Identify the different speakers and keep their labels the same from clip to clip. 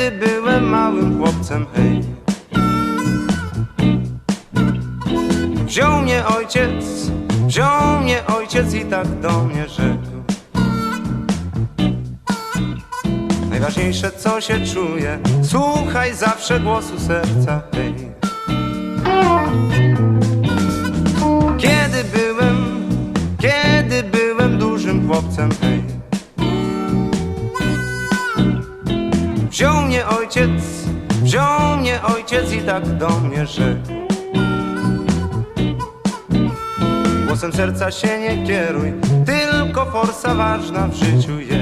Speaker 1: kiedy byłem małym chłopcem, hej. Wziął mnie ojciec, wziął mnie ojciec i tak do mnie rzekł. Najważniejsze co się czuje, słuchaj zawsze głosu serca, hej. Kiedy byłem, kiedy byłem dużym chłopcem, hej. Mnie ojciec, wziął mnie ojciec i tak do mnie rzekł. Głosem serca się nie kieruj, tylko forsa ważna w życiu jest.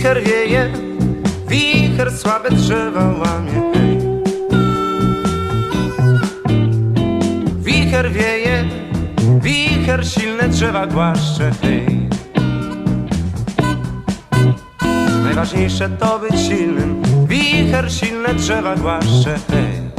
Speaker 1: Wicher wieje, wicher słabe drzewa łamie, hej. Wicher wieje, wicher silne drzewa głaszcze, hej. Najważniejsze to być silnym, wicher silne drzewa głaszcze, hej.